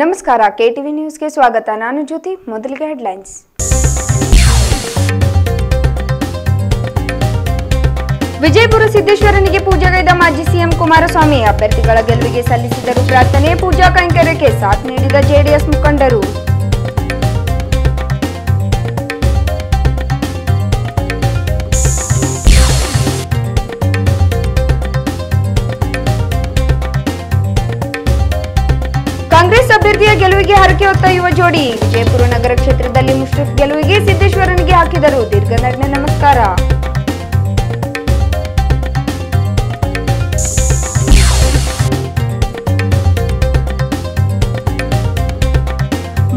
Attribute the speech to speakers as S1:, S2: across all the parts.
S1: ನಮಸ್ಕಾರ, ಕೆಟಿವಿ ನ್ಯೂಸ್ಗೆ ಸ್ವಾಗತ. ನಾನು ಜ್ಯೋತಿ, ಮೊದಲಿಗೆ ಹೆಡ್ಲೈನ್ಸ್. ವಿಜಯಪುರ ಸಿದ್ದೇಶ್ವರನಿಗೆ ಪೂಜೆಗೈದ ಮಾಜಿ ಸಿಎಂ ಕುಮಾರಸ್ವಾಮಿ ಅಭ್ಯರ್ಥಿಗಳ ಗೆಲುವಿಗೆ ಸಲ್ಲಿಸಿದರು ಪ್ರಾರ್ಥನೆ. ಪೂಜಾ ಕೈಂಕರ್ಯಕ್ಕೆ ಸಾಥ್ ನೀಡಿದ ಜೆಡಿಎಸ್ ಮುಖಂಡರು. ಕಾಂಗ್ರೆಸ್ ಅಭ್ಯರ್ಥಿಯ ಗೆಲುವಿಗೆ ಹರಕೆ ಹೊತ್ತ ಯುವ ಜೋಡಿ. ವಿಜಯಪುರ ನಗರ ಕ್ಷೇತ್ರದಲ್ಲಿ ಮುಷ್ರಫ್ ಗೆಲುವಿಗೆ ಸಿದ್ದೇಶ್ವರನಿಗೆ ಹಾಕಿದರು. ದೀರ್ಘ ನಗ್ನ ನಮಸ್ಕಾರ.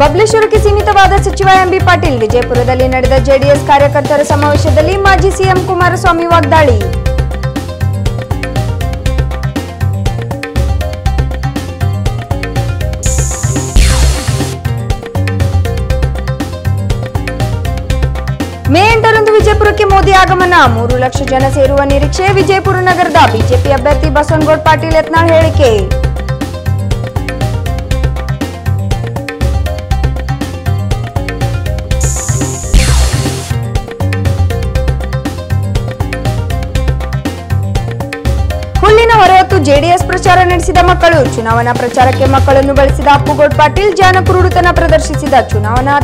S1: ಬಬ್ಲೇಶ್ವರಕ್ಕೆ ಸೀಮಿತವಾದ ಸಚಿವ ಎಂಬಿ ಪಾಟೀಲ್. ವಿಜಯಪುರದಲ್ಲಿ ನಡೆದ ಜೆಡಿಎಸ್ ಕಾರ್ಯಕರ್ತರ ಸಮಾವೇಶದಲ್ಲಿ ಮಾಜಿ ಸಿಎಂ ಕುಮಾರಸ್ವಾಮಿ ವಾಗ್ದಾಳಿ. ಆಗಮನ. ಮೂರು ಲಕ್ಷ ಜನ ಸೇರುವ ನಿರೀಕ್ಷೆ. ವಿಜಯಪುರ ನಗರದ ಬಿಜೆಪಿ ಅಭ್ಯರ್ಥಿ ಬಸವನಗೌಡ ಪಾಟೀಲ್ ಯತ್ನಾಳ್ ಹೇಳಿಕೆ. ಹುಲ್ಲಿನ ಹೊರಹೊತ್ತು ಜೆಡಿಎಸ್ ಪ್ರಚಾರ ನಡೆಸಿದ ಮಕ್ಕಳು. ಚುನಾವಣಾ ಪ್ರಚಾರಕ್ಕೆ ಮಕ್ಕಳನ್ನು ಬಳಸಿದ ಅಪ್ಪುಗೌಡ್ ಪಾಟೀಲ್ ಜಾನಕುರುಡುತನ ಪ್ರದರ್ಶಿಸಿದ ಚುನಾವಣಾ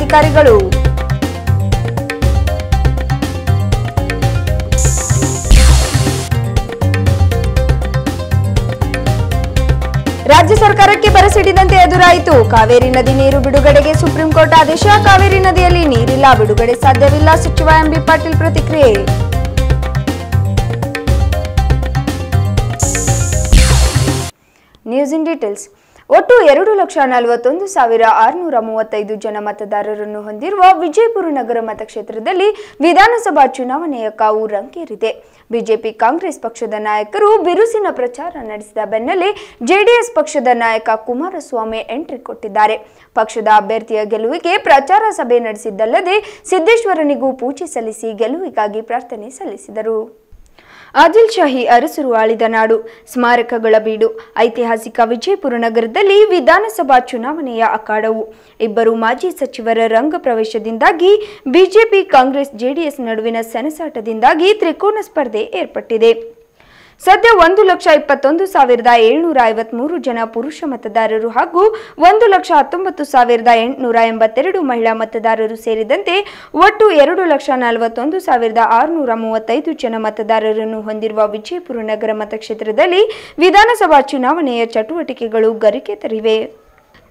S1: ರಾಜ್ಯ ಸರ್ಕಾರಕ್ಕೆ ಬರಸಿಡಿದಂತೆ ಎದುರಾಯಿತು. ಕಾವೇರಿ ನದಿ ನೀರು ಬಿಡುಗಡೆಗೆ ಸುಪ್ರೀಂ ಕೋರ್ಟ್ ಆದೇಶ. ಕಾವೇರಿ ನದಿಯಲ್ಲಿ ನೀರಿಲ್ಲ, ಬಿಡುಗಡೆ ಸಾಧ್ಯವಿಲ್ಲ, ಸಚಿವ ಎಂಬಿ ಪಾಟೀಲ್ ಪ್ರತಿಕ್ರಿಯೆ. News in details. ಒಟ್ಟು ಎರಡು ಲಕ್ಷ ನಲವತ್ತೊಂದು ಸಾವಿರ ಆರುನೂರ ಮೂವತ್ತೈದು ಜನ ಮತದಾರರನ್ನು ಹೊಂದಿರುವ ವಿಜಯಪುರ ನಗರ ಮತಕ್ಷೇತ್ರದಲ್ಲಿ ವಿಧಾನಸಭಾ ಚುನಾವಣೆಯ ಕಾವು ರಂಗೇರಿದೆ. ಬಿಜೆಪಿ ಕಾಂಗ್ರೆಸ್ ಪಕ್ಷದ ನಾಯಕರು ಬಿರುಸಿನ ಪ್ರಚಾರ ನಡೆಸಿದ ಬೆನ್ನಲ್ಲೇ ಜೆಡಿಎಸ್ ಪಕ್ಷದ ನಾಯಕ ಕುಮಾರಸ್ವಾಮಿ ಎಂಟ್ರಿ ಕೊಟ್ಟಿದ್ದಾರೆ. ಪಕ್ಷದ ಅಭ್ಯರ್ಥಿಯ ಗೆಲುವಿಗೆ ಪ್ರಚಾರ ಸಭೆ ನಡೆಸಿದ್ದಲ್ಲದೆ ಸಿದ್ದೇಶ್ವರನಿಗೂ ಪೂಜೆ ಸಲ್ಲಿಸಿ ಗೆಲುವಿಗಾಗಿ ಪ್ರಾರ್ಥನೆ ಸಲ್ಲಿಸಿದರು. ಆದಿಲ್ ಶಾಹಿ ಅರಸರು ಆಳಿದ ನಾಡು. ಸ್ಮಾರಕಗಳ ಬೀಡು. ಐತಿಹಾಸಿಕ ವಿಜಯಪುರ ನಗರದಲ್ಲಿ ವಿಧಾನಸಭಾ ಚುನಾವಣೆಯ ಅಖಾಡವು. ಇಬ್ಬರು ಮಾಜಿ ಸಚಿವರ ರಂಗ ಪ್ರವೇಶದಿಂದಾಗಿ ಬಿಜೆಪಿ ಕಾಂಗ್ರೆಸ್ ಜೆಡಿಎಸ್ ನಡುವಿನ ಸೆಣಸಾಟದಿಂದಾಗಿ ತ್ರಿಕೋನ ಸ್ಪರ್ಧೆ ಏರ್ಪಟ್ಟಿದೆ. ಸದ್ಯ ಒಂದು ಲಕ್ಷ ಇಪ್ಪತ್ತೊಂದು ಸಾವಿರದ ಏಳ್ನೂರ ಐವತ್ಮೂರು ಜನ ಪುರುಷ ಮತದಾರರು ಹಾಗೂ ಒಂದು ಲಕ್ಷ ಹತ್ತೊಂಬತ್ತು ಸಾವಿರದ ಎಂಟುನೂರ ಎಂಬತ್ತೆರಡು ಮಹಿಳಾ ಮತದಾರರು ಸೇರಿದಂತೆ ಒಟ್ಟು ಎರಡು ಲಕ್ಷ ನಲವತ್ತೊಂದು ಸಾವಿರದ ಆರುನೂರ ಮೂವತ್ತೈದು ಜನ ಮತದಾರರನ್ನು ಹೊಂದಿರುವ ವಿಜಯಪುರ ನಗರ ಮತಕ್ಷೇತ್ರದಲ್ಲಿ ವಿಧಾನಸಭಾ ಚುನಾವಣೆಯ ಚಟುವಟಿಕೆಗಳು ಗರಿಕೆ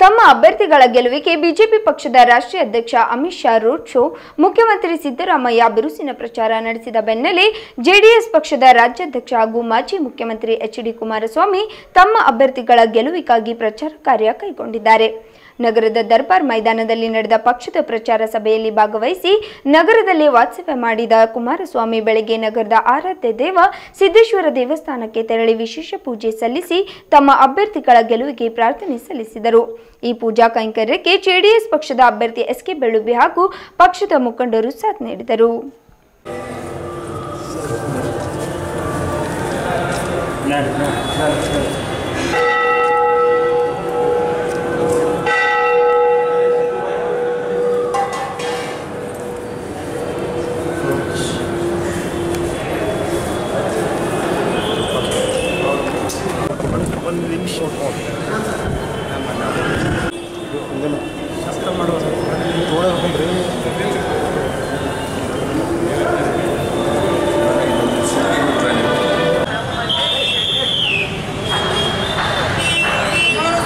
S1: ತಮ್ಮ ಅಭ್ಯರ್ಥಿಗಳ ಗೆಲುವಿಗೆ ಬಿಜೆಪಿ ಪಕ್ಷದ ರಾಷ್ಟ್ರೀಯ ಅಧ್ಯಕ್ಷ ಅಮಿತ್ ಶಾ ರೋಡ್ ಶೋ ಮುಖ್ಯಮಂತ್ರಿ ಸಿದ್ದರಾಮಯ್ಯ ಬಿರುಸಿನ ಪ್ರಚಾರ ನಡೆಸಿದ ಬೆನ್ನಲ್ಲೇ ಜೆಡಿಎಸ್ ಪಕ್ಷದ ರಾಜ್ಯಾಧ್ಯಕ್ಷ ಹಾಗೂ ಮಾಜಿ ಮುಖ್ಯಮಂತ್ರಿ ಎಚ್ ಡಿ ಕುಮಾರಸ್ವಾಮಿ ತಮ್ಮ ಅಭ್ಯರ್ಥಿಗಳ ಗೆಲುವಿಗಾಗಿ ಪ್ರಚಾರ ಕಾರ್ಯ ಕೈಗೊಂಡಿದ್ದಾರೆ. ನಗರದ ದರ್ಬಾರ್ ಮೈದಾನದಲ್ಲಿ ನಡೆದ ಪಕ್ಷದ ಪ್ರಚಾರ ಸಭೆಯಲ್ಲಿ ಭಾಗವಹಿಸಿ ನಗರದಲ್ಲಿ ವಾಸ್ತವ್ಯ ಮಾಡಿದ ಕುಮಾರಸ್ವಾಮಿ ಬೆಳಗ್ಗೆ ನಗರದ ಆರಾಧ್ಯ ದೇವ ಸಿದ್ದೇಶ್ವರ ದೇವಸ್ಥಾನಕ್ಕೆ ತೆರಳಿ ವಿಶೇಷ ಪೂಜೆ ಸಲ್ಲಿಸಿ ತಮ್ಮ ಅಭ್ಯರ್ಥಿಗಳ ಗೆಲುವಿಗೆ ಪ್ರಾರ್ಥನೆ ಸಲ್ಲಿಸಿದರು. ಈ ಪೂಜಾ ಕೈಂಕರ್ಯಕ್ಕೆ ಜೆಡಿಎಸ್ ಪಕ್ಷದ ಅಭ್ಯರ್ಥಿ ಎಸ್ ಕೆ ಬೆಳುಬಿ ಹಾಗೂ ಪಕ್ಷದ ಮುಖಂಡರು ಸಾಥ್ ನೀಡಿದರು
S2: ನಿಮಿಷ ಶಸ್ತ್ರ ಮಾಡುವ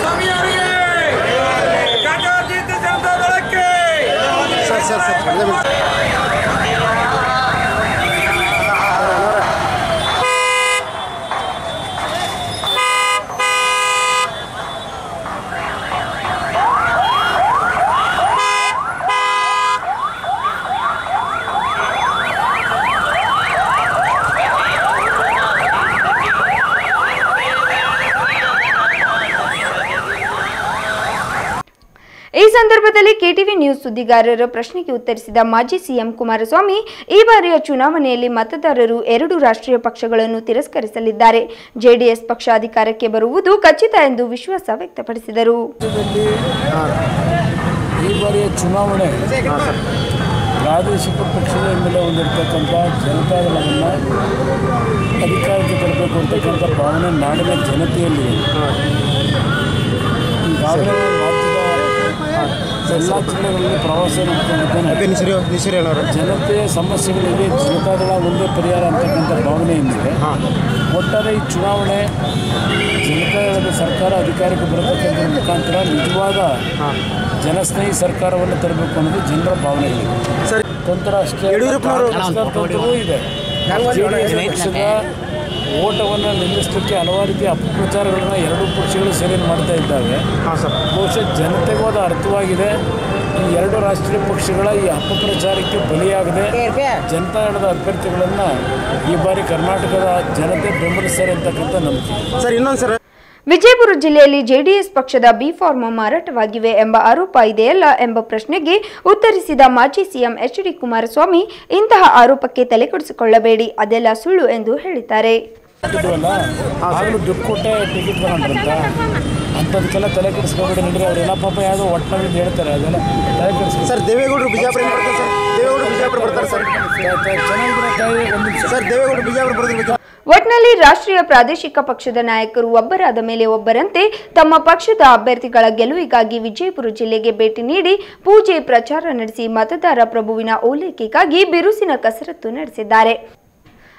S3: ಸ್ವಾಮಿ ಅವರಿಗೆ ಜಾತ್ಯತೀತ ಜನತಾ ದಳಕ್ಕೆ
S2: ಸರ್ ಸರ್ ಸರ್ ಕಡಿಮೆ ಮಾಡಿ.
S1: ಸಂದರ್ಭದಲ್ಲಿ ಕೆಟಿವಿ ನ್ಯೂಸ್ ಸುದ್ದಿಗಾರರ ಪ್ರಶ್ನೆಗೆ ಉತ್ತರಿಸಿದ ಮಾಜಿ ಸಿಎಂ ಕುಮಾರಸ್ವಾಮಿ, ಈ ಬಾರಿಯ ಚುನಾವಣೆಯಲ್ಲಿ ಮತದಾರರು ಎರಡು ರಾಷ್ಟ್ರೀಯ ಪಕ್ಷಗಳನ್ನು ತಿರಸ್ಕರಿಸಲಿದ್ದಾರೆ. ಜೆಡಿಎಸ್ ಪಕ್ಷ ಅಧಿಕಾರಕ್ಕೆ ಬರುವುದು ಖಚಿತ ಎಂದು ವಿಶ್ವಾಸ ವ್ಯಕ್ತಪಡಿಸಿದರು.
S4: ಈ ಬಾರಿಯ ಚುನಾವಣೆ ಪ್ರಾದೇಶಿಕ ಪಕ್ಷದ ಹೊಂದಿರತಕ್ಕಂಥ ಜನತಾದಳವನ್ನು ಅಧಿಕಾರಕ್ಕೆ ತರಬೇಕು ಅಂತಕ್ಕಂಥ ಭಾವನೆ ನಾಡಿನ ಜನತೆಯಲ್ಲಿ ಎಲ್ಲ ಜಿಲ್ಲೆಗಳಲ್ಲಿ ಪ್ರವಾಸ ನಡೆದುಕೊಂಡಿದ್ದೇನೆ
S2: ನಿಸರಿ ನಿಸರಿ ಹೇಳೋರು.
S4: ಜನತೆಯ ಸಮಸ್ಯೆಗಳಿಗೆ ಜನತಾದಳ ಒಂದೇ ಪರಿಹಾರ ಅಂತಕ್ಕಂಥ ಭಾವನೆ ಏನಿದೆ ಒಟ್ಟಾರೆ ಈ ಚುನಾವಣೆ ಜನತಾದಳದ ಸರ್ಕಾರ ಅಧಿಕಾರಕ್ಕೆ ಬರತಕ್ಕಂಥ ಮುಖಾಂತರ ನಿಜವಾದ ಜನಸ್ನೇಹಿ ಸರ್ಕಾರವನ್ನು ತರಬೇಕು ಅನ್ನೋದು ಜನರ ಭಾವನೆಗಳಿದೆ
S2: ಸರಿ.
S4: ತಂತ್ರ ಅಷ್ಟೇ ಇದೆ. ಓಟವನ್ನು ನಿಲ್ಲಿಸಲಿಕ್ಕೆ ಹಲವಾರು ರೀತಿಯ ಅಪಪ್ರಚಾರಗಳನ್ನು ಎರಡೂ ಪಕ್ಷಗಳು ಸೇರಿ ಮಾಡ್ತಾ ಇದ್ದಾವೆ.
S2: ಹಾಂ ಸರ್.
S4: ಬಹುಶಃ ಜನತೆಗೂ ಅದು ಅರ್ಥವಾಗಿದೆ. ಈ ಎರಡು ರಾಷ್ಟ್ರೀಯ ಪಕ್ಷಗಳ ಈ ಅಪಪ್ರಚಾರಕ್ಕೆ ಬಲಿಯಾಗದೆ. ಜನತಾದಳದ ಅಭ್ಯರ್ಥಿಗಳನ್ನು ಈ ಬಾರಿ ಕರ್ನಾಟಕದ ಜನತೆ ಬೆಂಬಲಿಸ್ತಾರೆ ಅಂತಕ್ಕಂಥ ನಂಬಿಕೆ.
S2: ಸರ್ ಇನ್ನೊಂದು ಸರ್.
S1: ವಿಜಯಪುರ ಜಿಲ್ಲೆಯಲ್ಲಿ ಜೆಡಿಎಸ್ ಪಕ್ಷದ ಬಿ ಫಾರ್ಮ್ ಮಾರಾಟವಾಗಿವೆ ಎಂಬ ಆರೋಪ ಇದೆಯಲ್ಲ ಎಂಬ ಪ್ರಶ್ನೆಗೆ ಉತ್ತರಿಸಿದ ಮಾಜಿ ಸಿಎಂ ಎಚ್ ಡಿ ಕುಮಾರಸ್ವಾಮಿ ಇಂತಹ ಆರೋಪಕ್ಕೆ ತಲೆಕೆಡಿಸಿಕೊಳ್ಳಬೇಡಿ ಅದೆಲ್ಲ ಸುಳ್ಳು ಎಂದು ಹೇಳಿದ್ದಾರೆ.
S4: ಇದ್ವಲ್ಲ ಆಗಲೂ ದುಡ್ಡು ಕೊಟ್ಟೆ ಟಿಕೆಟ್ ತಗೊಂಡ್ರಂತ? ಅಂಥದಕ್ಕೆಲ್ಲ ತಲೆ ಕೆಡಿಸ್ಕೊಬೇಡಿ ನೋಡ್ರಿ ಅವರೆಲ್ಲ ಪಾಪ ಯಾವುದೋ ಒಟ್ಟಿನಲ್ಲಿ ಹೇಳ್ತಾರೆ ಅದೆಲ್ಲ ತಲೆ ಕೆಡಿಸ್ಕೊಂಡು
S2: ಸರ್ ದೇವೇಗೌಡರು ಬಿಜಾಪುರ ಬರ್ತಾರೆ ಸರ್. ದೇವೇಗೌಡರು ಬಿಜಾಪುರ ಬರ್ತಾರೆ ಸರ್.
S4: ಚೆನ್ನಾಗಿ
S2: ಸರ್ ದೇವೇಗೌಡರು ಬಿಜಾಪುರ ಬರ್ತಾರೆ
S1: ಒಟ್ನಲ್ಲಿ ರಾಷ್ಟ್ರೀಯ ಪ್ರಾದೇಶಿಕ ಪಕ್ಷದ ನಾಯಕರು ಒಬ್ಬರಾದ ಮೇಲೆ ಒಬ್ಬರಂತೆ ತಮ್ಮ ಪಕ್ಷದ ಅಭ್ಯರ್ಥಿಗಳ ಗೆಲುವಿಗಾಗಿ ವಿಜಯಪುರ ಜಿಲ್ಲೆಗೆ ಭೇಟಿ ನೀಡಿ ಪೂಜೆ ಪ್ರಚಾರ ನಡೆಸಿ ಮತದಾರ ಪ್ರಭುವಿನ ಓಲೈಕೆಗಾಗಿ ಬಿರುಸಿನ ಕಸರತ್ತು ನಡೆಸಿದ್ದಾರೆ.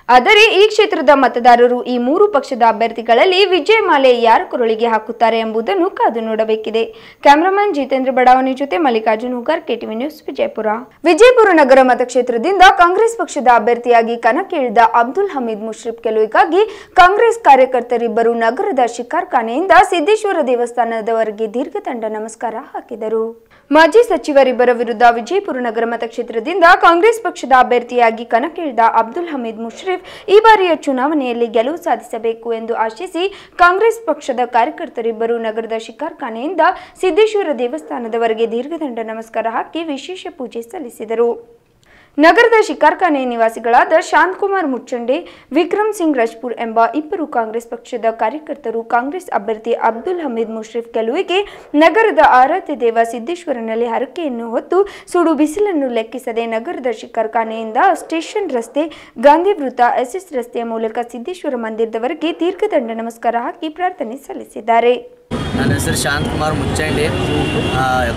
S1: ಆದರೆ ಈ ಕ್ಷೇತ್ರದ ಮತದಾರರು ಈ ಮೂರು ಪಕ್ಷದ ಅಭ್ಯರ್ಥಿಗಳಲ್ಲಿ ವಿಜಯಮಾಲೆ ಯಾರ ಕುರಳಿಗೆ ಹಾಕುತ್ತಾರೆ ಎಂಬುದನ್ನು ಕಾದು ನೋಡಬೇಕಿದೆ. ಕ್ಯಾಮರಾಮನ್ ಜಿತೇಂದ್ರ ಬಡಾವಣೆ ಜೊತೆ ಮಲ್ಲಿಕಾರ್ಜುನ್ ಹುಗಾರ್, ಕೆಟಿವಿ ನ್ಯೂಸ್, ವಿಜಯಪುರ. ವಿಜಯಪುರ ನಗರ ಮತಕ್ಷೇತ್ರದಿಂದ ಕಾಂಗ್ರೆಸ್ ಪಕ್ಷದ ಅಭ್ಯರ್ಥಿಯಾಗಿ ಕಣಕ್ಕಿಳಿದ ಅಬ್ದುಲ್ ಹಮೀದ್ ಮುಷ್ರಿಫ್ ಗೆಲುವಿಗಾಗಿ ಕಾಂಗ್ರೆಸ್ ಕಾರ್ಯಕರ್ತರಿಬ್ಬರು ನಗರದ ಶಿಕಾರ್ಖಾನೆಯಿಂದ ಸಿದ್ದೇಶ್ವರ ದೇವಸ್ಥಾನದವರೆಗೆ ದೀರ್ಘದಂಡ ನಮಸ್ಕಾರ ಹಾಕಿದರು. ಮಾಜಿ ಸಚಿವರಿಬ್ಬರ ವಿರುದ್ಧ ವಿಜಯಪುರ ನಗರ ಮತಕ್ಷೇತ್ರದಿಂದ ಕಾಂಗ್ರೆಸ್ ಪಕ್ಷದ ಅಭ್ಯರ್ಥಿಯಾಗಿ ಕಣಕ್ಕಿಳಿದ ಅಬ್ದುಲ್ ಹಮೀದ್ ಮುಷ್ರೀಫ್ ಈ ಬಾರಿಯ ಚುನಾವಣೆಯಲ್ಲಿ ಗೆಲುವು ಸಾಧಿಸಬೇಕು ಎಂದು ಆಶಿಸಿ ಕಾಂಗ್ರೆಸ್ ಪಕ್ಷದ ಕಾರ್ಯಕರ್ತರಿಬ್ಬರು ನಗರದ ಶಿಕಾರ್ಖಾನೆಯಿಂದ ಸಿದ್ದೇಶ್ವರ ದೇವಸ್ಥಾನದವರೆಗೆ ದೀರ್ಘದಂಡ ನಮಸ್ಕಾರ ಹಾಕಿ ವಿಶೇಷ ಪೂಜೆ ಸಲ್ಲಿಸಿದರು. ನಗರದ ಶಿಕಾರ್ಖಾನೆ ನಿವಾಸಿಗಳಾದ ಶಾಂತಕುಮಾರ್ ಮುಚ್ಚಂಡೆ, ವಿಕ್ರಮ್ ಸಿಂಗ್ ರಜ್ಪುರ್ ಎಂಬ ಇಬ್ಬರು ಕಾಂಗ್ರೆಸ್ ಪಕ್ಷದ ಕಾರ್ಯಕರ್ತರು, ಕಾಂಗ್ರೆಸ್ ಅಭ್ಯರ್ಥಿ ಅಬ್ದುಲ್ ಹಮೀದ್ ಮುಷ್ರಿಫ್ ಗೆಲುವಿಗೆ ನಗರದ ಆರಾಧ್ಯ ದೇವ ಸಿದ್ದೇಶ್ವರನಲ್ಲಿ ಹರಕೆಯನ್ನು ಹೊತ್ತು ಸುಡು ಬಿಸಿಲನ್ನು ಲೆಕ್ಕಿಸದೆ ನಗರದ ಶಿಕಾರ್ಖಾನೆಯಿಂದ ಸ್ಟೇಷನ್ ರಸ್ತೆ, ಗಾಂಧಿ ವೃತ್ತ, ಎಸ್ಎಸ್ ರಸ್ತೆಯ ಮೂಲಕ ಸಿದ್ದೇಶ್ವರ ಮಂದಿರದವರೆಗೆ ದೀರ್ಘದಂಡ ನಮಸ್ಕಾರ ಹಾಕಿ ಪ್ರಾರ್ಥನೆ ಸಲ್ಲಿಸಿದ್ದಾರೆ.
S5: ನನ್ನ ಹೆಸರು ಶಾಂತಕುಮಾರ್ ಮುಚ್ಚಂಡಿ.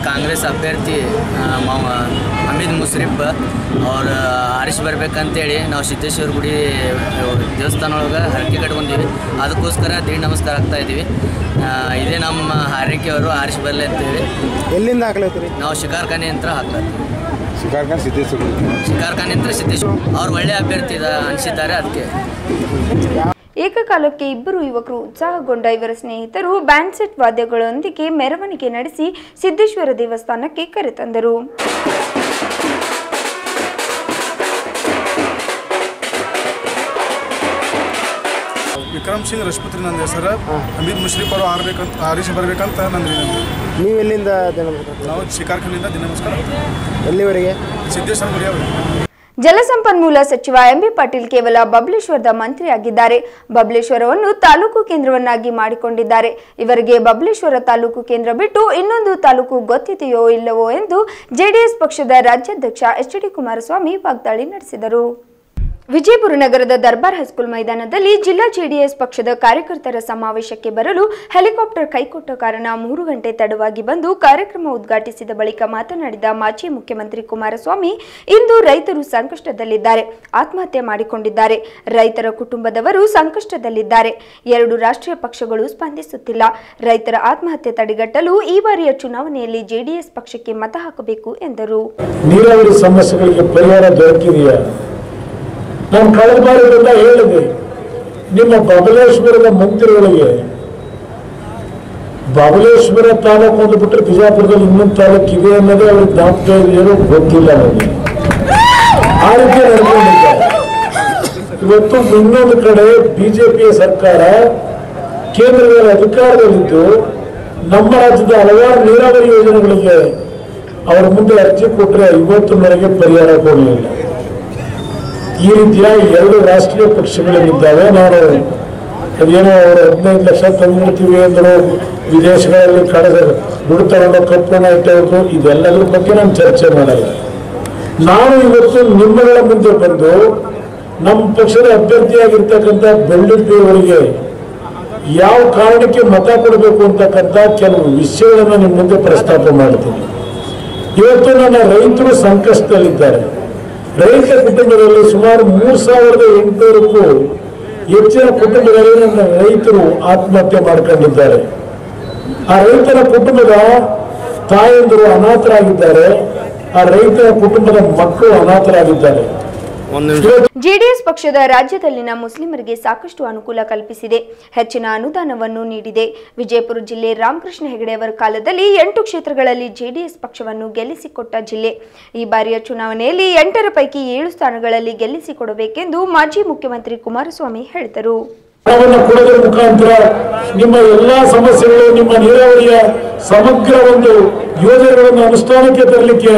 S5: ಕಾಂಗ್ರೆಸ್ ಅಭ್ಯರ್ಥಿ ಅಮಿದ್ ಮುಸ್ರಿಫ್. ಅವ್ರು ಆರಿಸಿ ಬರ್ಬೇಕಂತೇಳಿ ನಾವು ಸಿದ್ದೇಶ್ವರ ಗುಡಿ ದೇವಸ್ಥಾನ ಒಳಗೆ ಹರಕೆ ಕಟ್ಕೊಂಡಿವಿ. ಅದಕ್ಕೋಸ್ಕರ ದೀಡ್ ನಮಸ್ಕಾರ ಆಗ್ತಾ ಇದ್ದೀವಿ. ಇದೇ ನಮ್ಮ ಹಾರೈಕೆಯವರು ಆರಿಸಿ ಬರಲಿ ಅಂತೇಳಿ.
S2: ಎಲ್ಲಿಂದ ಹಾಕ್ಲತ್ತೀರಿ?
S5: ನಾವು ಶಿಕಾರ್ಖಾನೆ ಅಂತ ಹಾಕ್ಲತ್ತೀವಿ.
S2: ಶಿಕಾರ್ಖಾನೆ ಸಿದ್ದೇಶ್ವರ
S5: ಶಿಕಾರ್ಖಾನೆ ಅಂತ ಸಿದ್ದೇಶ್ವರ. ಅವ್ರು ಒಳ್ಳೆ ಅಭ್ಯರ್ಥಿ ಅನಿಸಿದ್ದಾರೆ ಅದಕ್ಕೆ.
S1: ಏಕಕಾಲಕ್ಕೆ ಇಬ್ಬರು ಯುವಕರು ಉತ್ಸಾಹಗೊಂಡ ಇವರ ಸ್ನೇಹಿತರು ಬ್ಯಾಂಡ್ ಸೆಟ್ ವಾದ್ಯಗಳೊಂದಿಗೆ ಮೆರವಣಿಗೆ ನಡೆಸಿ ಸಿದ್ದೇಶ್ವರ ದೇವಸ್ಥಾನಕ್ಕೆ ಕರೆತಂದರು
S6: ವಿಕ್ರಮ್ ಸಿಂಗ್ ರಜಪೂತ್ರಿ ನಂದ ಹೆಸರು ಅಮೀರ್ ಮುಶ್ರೀಫ್ ಅವರು ಆರ್ಬೇಕಂತ ಆರಿಸಿ ಬರಬೇಕಂತ ನಂದು. ನೀವೆಲ್ಲಿಂದ
S2: ನೀವು ಎಲ್ಲಿಂದ
S6: ನಾವು ಶಿಕಾರ್ಖಾನೆಯಿಂದ ದಿನ ನಮಸ್ಕಾರ
S2: ಎಲ್ಲಿವರೆಗೆ?
S6: ಸಿದ್ದೇಶ್ವರ ಅವರು
S1: ಜಲಸಂಪನ್ಮೂಲ ಸಚಿವ ಎಂಬಿ ಪಾಟೀಲ್ ಕೇವಲ ಬಬ್ಲೇಶ್ವರದ ಮಂತ್ರಿಯಾಗಿದ್ದಾರೆ. ಬಬ್ಲೇಶ್ವರವನ್ನು ತಾಲೂಕು ಕೇಂದ್ರವನ್ನಾಗಿ ಮಾಡಿಕೊಂಡಿದ್ದಾರೆ. ಇವರಿಗೆ ಬಬ್ಲೇಶ್ವರ ತಾಲೂಕು ಕೇಂದ್ರ ಬಿಟ್ಟು ಇನ್ನೊಂದು ತಾಲೂಕು ಗೊತ್ತಿದೆಯೋ ಇಲ್ಲವೋ ಎಂದು ಜೆಡಿಎಸ್ ಪಕ್ಷದ ರಾಜ್ಯಾಧ್ಯಕ್ಷ ಎಚ್ ಡಿ ಕುಮಾರಸ್ವಾಮಿ ವಾಗ್ದಾಳಿ ನಡೆಸಿದರು. ವಿಜಯಪುರ ನಗರದ ದರ್ಬಾರ್ ಹೈಸ್ಕೂಲ್ ಮೈದಾನದಲ್ಲಿ ಜಿಲ್ಲಾ ಜೆಡಿಎಸ್ ಪಕ್ಷದ ಕಾರ್ಯಕರ್ತರ ಸಮಾವೇಶಕ್ಕೆ ಬರಲು ಹೆಲಿಕಾಪ್ಟರ್ ಕೈಕೊಟ್ಟ ಕಾರಣ ಮೂರು ಗಂಟೆ ತಡವಾಗಿ ಬಂದು ಕಾರ್ಯಕ್ರಮ ಉದ್ಘಾಟಿಸಿದ ಬಳಿಕ ಮಾತನಾಡಿದ ಮಾಜಿ ಮುಖ್ಯಮಂತ್ರಿ ಕುಮಾರಸ್ವಾಮಿ, ಇಂದು ರೈತರು ಸಂಕಷ್ಟದಲ್ಲಿದ್ದಾರೆ, ಆತ್ಮಹತ್ಯೆ ಮಾಡಿಕೊಂಡಿದ್ದಾರೆ. ರೈತರ ಕುಟುಂಬದವರು ಸಂಕಷ್ಟದಲ್ಲಿದ್ದಾರೆ. ಎರಡು ರಾಷ್ಟ್ರೀಯ ಪಕ್ಷಗಳು ಸ್ಪಂದಿಸುತ್ತಿಲ್ಲ. ರೈತರ ಆತ್ಮಹತ್ಯೆ ತಡೆಗಟ್ಟಲು ಈ ಬಾರಿಯ ಚುನಾವಣೆಯಲ್ಲಿ ಜೆಡಿಎಸ್ ಪಕ್ಷಕ್ಕೆ ಮತ ಹಾಕಬೇಕು ಎಂದರು
S4: ನೀರಾವರಿ ಸಮಸ್ಯೆಗಳಿಗೆ ಪರಿಹಾರ ದೊರಕಿದೆಯಾ ನಾನು ಕಳೆದ ಬಾರಿಯಿಂದ ಹೇಳಿದೆ. ನಿಮ್ಮ ಬಬಲೇಶ್ವರದ ಮಂದಿರಗಳಿಗೆ ಬಬಲೇಶ್ವರ ತಾಲೂಕು ಒಂದು ಬಿಟ್ಟರೆ ಬಿಜಾಪುರದಲ್ಲಿ ಇನ್ನೊಂದು ತಾಲೂಕು ಇದೆ ಅನ್ನೋದೇ ಅವ್ರಿಗೆ ಜ್ಞಾಪಕ ಇದೆಯೋ ಗೊತ್ತಿಲ್ಲ ನನಗೆ. ಆ ರೀತಿ ನಡ್ಕೊಂಡಿದ್ದಾರೆ ಇವತ್ತು ಇನ್ನೊಂದು ಕಡೆ ಬಿಜೆಪಿ ಸರ್ಕಾರ ಕೇಂದ್ರದಲ್ಲಿ ಅಧಿಕಾರದಲ್ಲಿದ್ದು ನಮ್ಮ ರಾಜ್ಯದ ಹಲವಾರು ನೀರಾವರಿ ಯೋಜನೆಗಳಿಗೆ
S7: ಅವರ ಮುಂದೆ ಅರ್ಜಿ ಕೊಟ್ಟರೆ ಇವತ್ತಿನವರೆಗೆ ಪರಿಹಾರ ಕೊಡಲಿಲ್ಲ. ಈ ರೀತಿಯ ಎರಡು ರಾಷ್ಟ್ರೀಯ ಪಕ್ಷಗಳು ನಾನು ನಾವು ಅವರು ಹದಿನೈದು ಲಕ್ಷ ತಂದಿರ್ತೀವಿ ಅಂದರು ವಿದೇಶಗಳಲ್ಲಿ ಕಳೆದ ದುಡ್ಡು ತಗೊಂಡು ಕಪ್ಪಣ ಇಟ್ಟಬೇಕು ಇದೆಲ್ಲದ್ರ ಬಗ್ಗೆ ನಾನು ಚರ್ಚೆ ಮಾಡಲ್ಲ. ನಾನು ಇವತ್ತು ನಿಮ್ಮಗಳ ಮುಂದೆ ಬಂದು ನಮ್ಮ ಪಕ್ಷದ ಅಭ್ಯರ್ಥಿಯಾಗಿರ್ತಕ್ಕಂಥ ಬೆಳ್ಳಿದ್ದೇವರಿಗೆ ಯಾವ ಕಾರಣಕ್ಕೆ ಮತ ಕೊಡಬೇಕು ಅಂತಕ್ಕಂಥ ಕೆಲವು ವಿಷಯಗಳನ್ನು ನಿಮ್ಮ ಮುಂದೆ ಪ್ರಸ್ತಾಪ ಮಾಡ್ತೀನಿ. ಇವತ್ತು ನನ್ನ ರೈತರು ಸಂಕಷ್ಟದಲ್ಲಿದ್ದಾರೆ. ರೈತ ಕುಟುಂಬದಲ್ಲಿ ಸುಮಾರು ಮೂರು ಸಾವಿರದ ಎಂಟುನೂರಕ್ಕೂ ಹೆಚ್ಚಿನ ಕುಟುಂಬದಲ್ಲಿ ರೈತರು ಆತ್ಮಹತ್ಯೆ ಮಾಡ್ಕೊಂಡಿದ್ದಾರೆ. ಆ ರೈತರ ಕುಟುಂಬದ ತಾಯಂದಿರು ಅನಾಥರಾಗಿದ್ದಾರೆ. ಆ ರೈತರ ಕುಟುಂಬದ ಮಕ್ಕಳು ಅನಾಥರಾಗಿದ್ದಾರೆ.
S1: ಜೆಡಿಎಸ್ ಪಕ್ಷದ ರಾಜ್ಯದಲ್ಲಿನ ಮುಸ್ಲಿಮರಿಗೆ ಸಾಕಷ್ಟು ಅನುಕೂಲ ಕಲ್ಪಿಸಿದೆ. ಹೆಚ್ಚಿನ ಅನುದಾನವನ್ನು ನೀಡಿದೆ. ವಿಜಯಪುರ ಜಿಲ್ಲೆ ರಾಮಕೃಷ್ಣ ಹೆಗಡೆ ಅವರ ಕಾಲದಲ್ಲಿ ಎಂಟು ಕ್ಷೇತ್ರಗಳಲ್ಲಿ ಜೆಡಿಎಸ್ ಪಕ್ಷವನ್ನು ಗೆಲ್ಲಿಸಿಕೊಟ್ಟ ಜಿಲ್ಲೆ. ಈ ಬಾರಿಯ ಚುನಾವಣೆಯಲ್ಲಿ ಎಂಟರ ಪೈಕಿ ಏಳು ಸ್ಥಾನಗಳಲ್ಲಿ ಗೆಲ್ಲಿಸಿಕೊಡಬೇಕೆಂದು ಮಾಜಿ ಮುಖ್ಯಮಂತ್ರಿ ಕುಮಾರಸ್ವಾಮಿ ಹೇಳಿದರು.
S7: ಹಣವನ್ನು ಕೊಡೋದ್ರ ಮುಖಾಂತರ ನಿಮ್ಮ ಎಲ್ಲಾ ಸಮಸ್ಯೆಗಳು, ನಿಮ್ಮ ನೀರಾವರಿಯ ಸಮಗ್ರ ಒಂದು ಯೋಜನೆಗಳನ್ನು ಅನುಷ್ಠಾನಕ್ಕೆ ತರಲಿಕ್ಕೆ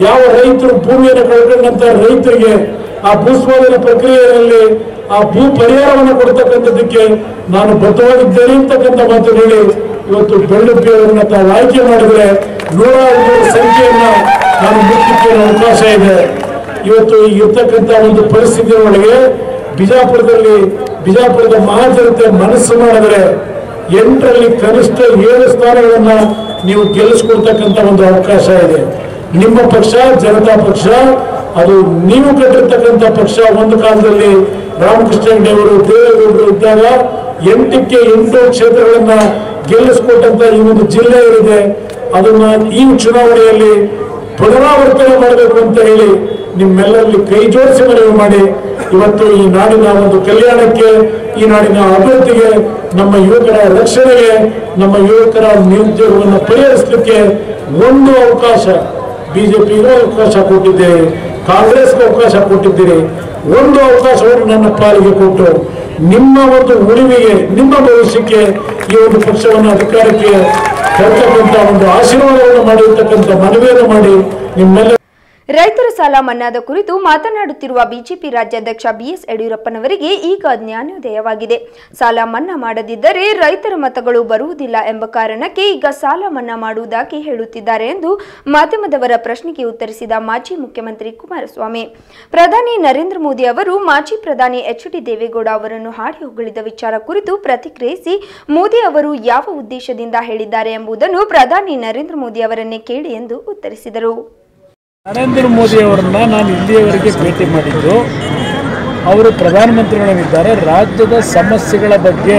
S7: ಯಾವ ರೈತರು ಭೂಮಿಯನ್ನು ಕಳ್ಕೊಂಡಂತ ರೈತರಿಗೆ ಆ ಭೂಸ್ವಾಧೀನ ಪ್ರಕ್ರಿಯೆಯಲ್ಲಿ ಆ ಭೂ ಪರಿಹಾರವನ್ನು ಕೊಡ್ತಕ್ಕಂಥದ್ದಕ್ಕೆ ನಾನು ಬದ್ಧವಾಗಿದ್ದೇನೆ ಅಂತಕ್ಕಂಥ ಮಾತು ಹೇಳಿ ಇವತ್ತು ಬೆಳ್ಳುಪ್ಪಿಯವರನ್ನ ತಾವು ಆಯ್ಕೆ ಮಾಡಿದ್ರೆ ನೂರ ಸಂಖ್ಯೆಯನ್ನ ನಾನು ಮುಟ್ಟಲಿಕ್ಕೆ ಅವಕಾಶ ಇದೆ. ಇವತ್ತು ಇರ್ತಕ್ಕಂಥ ಒಂದು ಪರಿಸ್ಥಿತಿಯ ಒಳಗೆ ಬಿಜಾಪುರದಲ್ಲಿ ಬಿಜಾಪುರದ ಮಹಾಜನತೆ ಮನಸ್ಸು ಮಾಡಿದರೆ ಎಂಟರಲ್ಲಿ ಕನಿಷ್ಠ ಏಳು ಸ್ಥಾನಗಳನ್ನ ನೀವು ಗೆಲ್ಲಿಸ್ಕೊಡ್ತಕ್ಕಂಥ ಒಂದು ಅವಕಾಶ ಇದೆ. ನಿಮ್ಮ ಪಕ್ಷ, ಜನತಾ ಪಕ್ಷ, ಅದು ನೀವು ಕಟ್ಟಿರ್ತಕ್ಕಂಥ ಪಕ್ಷ ಒಂದು ಕಾಲದಲ್ಲಿ ರಾಮಕೃಷ್ಣ ಹೆಗಡೆ ಅವರು, ದೇವೇಗೌಡರು ಇದ್ದಾಗ ಎಂಟಕ್ಕೆ ಎಂಟು ಕ್ಷೇತ್ರಗಳನ್ನ ಗೆಲ್ಲಿಸ್ಕೊಟ್ಟಂತ ಈ ಒಂದು ಜಿಲ್ಲೆ ಏನಿದೆ, ಅದನ್ನ ಈ ಚುನಾವಣೆಯಲ್ಲಿ ಪುನರಾವರ್ತನೆ ಮಾಡಬೇಕು ಅಂತ ಹೇಳಿ ನಿಮ್ಮೆಲ್ಲರಲ್ಲಿ ಕೈ ಜೋಡಿಸಿ ಮನವಿ ಮಾಡಿ, ಇವತ್ತು ಈ ನಾಡಿನ ಒಂದು ಕಲ್ಯಾಣಕ್ಕೆ, ಈ ನಾಡಿನ ಅಭಿವೃದ್ಧಿಗೆ, ನಮ್ಮ ಯುವಕರ ರಕ್ಷಣೆಗೆ, ನಮ್ಮ ಯುವಕರ ನಿರುದ್ಯೋಗವನ್ನು ಪರಿಹರಿಸಲಿಕ್ಕೆ ಒಂದು ಅವಕಾಶ ಬಿಜೆಪಿಗೂ ಅವಕಾಶ ಕೊಟ್ಟಿದ್ದೇವೆ ಕಾಂಗ್ರೆಸ್ಗೆ ಅವಕಾಶ ಕೊಟ್ಟಿದ್ದೀರಿ. ಒಂದು ಅವಕಾಶವನ್ನು ನನ್ನ ಪಾಲಿಗೆ ಕೊಟ್ಟು, ನಿಮ್ಮ ಒಂದು ಉಳಿವಿಗೆ, ನಿಮ್ಮ ಭವಿಷ್ಯಕ್ಕೆ ಈ ಒಂದು ಪಕ್ಷವನ್ನು ಅಧಿಕಾರಕ್ಕೆ ತರ್ತಕ್ಕಂಥ ಒಂದು ಆಶೀರ್ವಾದವನ್ನು ಮಾಡಿರ್ತಕ್ಕಂಥ ಮನವಿಯನ್ನು ಮಾಡಿ ನಿಮ್ಮೆಲ್ಲ
S1: ರೈತರ ಸಾಲ ಮನ್ನಾದ ಕುರಿತು ಮಾತನಾಡುತ್ತಿರುವ ಬಿಜೆಪಿ ರಾಜ್ಯಾಧ್ಯಕ್ಷ ಬಿಎಸ್ ಯಡಿಯೂರಪ್ಪನವರಿಗೆ ಈಗ ಜ್ಞಾನೋದಯವಾಗಿದೆ ಸಾಲ ಮನ್ನಾ ಮಾಡದಿದ್ದರೆ ರೈತರ ಮತಗಳು ಬರುವುದಿಲ್ಲ ಎಂಬ ಕಾರಣಕ್ಕೆ ಈಗ ಸಾಲ ಮನ್ನಾ ಮಾಡುವುದಾಗಿ ಹೇಳುತ್ತಿದ್ದಾರೆ ಎಂದು ಮಾಧ್ಯಮದವರ ಪ್ರಶ್ನೆಗೆ ಉತ್ತರಿಸಿದ ಮಾಜಿ ಮುಖ್ಯಮಂತ್ರಿ ಕುಮಾರಸ್ವಾಮಿ. ಪ್ರಧಾನಿ ನರೇಂದ್ರ ಮೋದಿ ಅವರು ಮಾಜಿ ಪ್ರಧಾನಿ ಎಚ್ ಡಿ ದೇವೇಗೌಡ ಅವರನ್ನು ಹಾಡಿ ಹೊಗಳಿದ ವಿಚಾರ ಕುರಿತು ಪ್ರತಿಕ್ರಿಯಿಸಿ ಮೋದಿ ಅವರು ಯಾವ ಉದ್ದೇಶದಿಂದ ಹೇಳಿದ್ದಾರೆ ಎಂಬುದನ್ನು ಪ್ರಧಾನಿ ನರೇಂದ್ರ ಮೋದಿ ಅವರನ್ನೇ ಕೇಳಿ ಎಂದು ಉತ್ತರಿಸಿದರು.
S4: ನರೇಂದ್ರ ಮೋದಿ ಅವರನ್ನ ನಾನು ಇಲ್ಲಿಯವರೆಗೆ ಭೇಟಿ ಮಾಡಿದ್ದು, ಅವರು ಪ್ರಧಾನಮಂತ್ರಿಗಳಾಗಿದ್ದಾರೆ. ರಾಜ್ಯದ ಸಮಸ್ಯೆಗಳ ಬಗ್ಗೆ